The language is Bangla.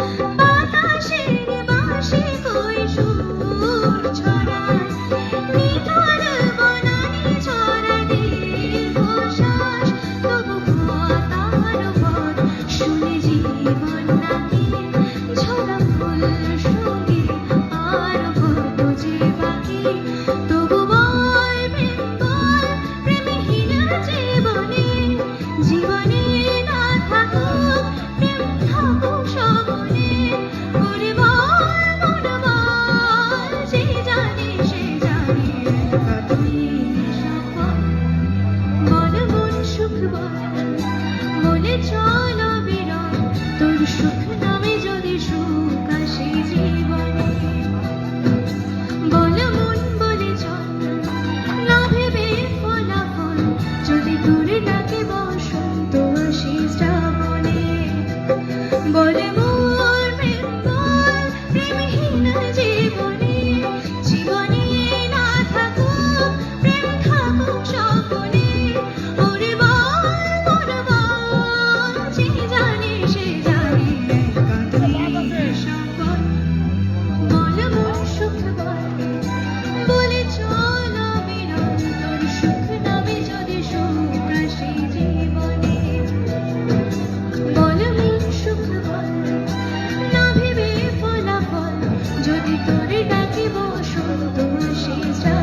Yeah. ভেবে ফলাফল যদি তোরে ডাকে বসন্ত আসে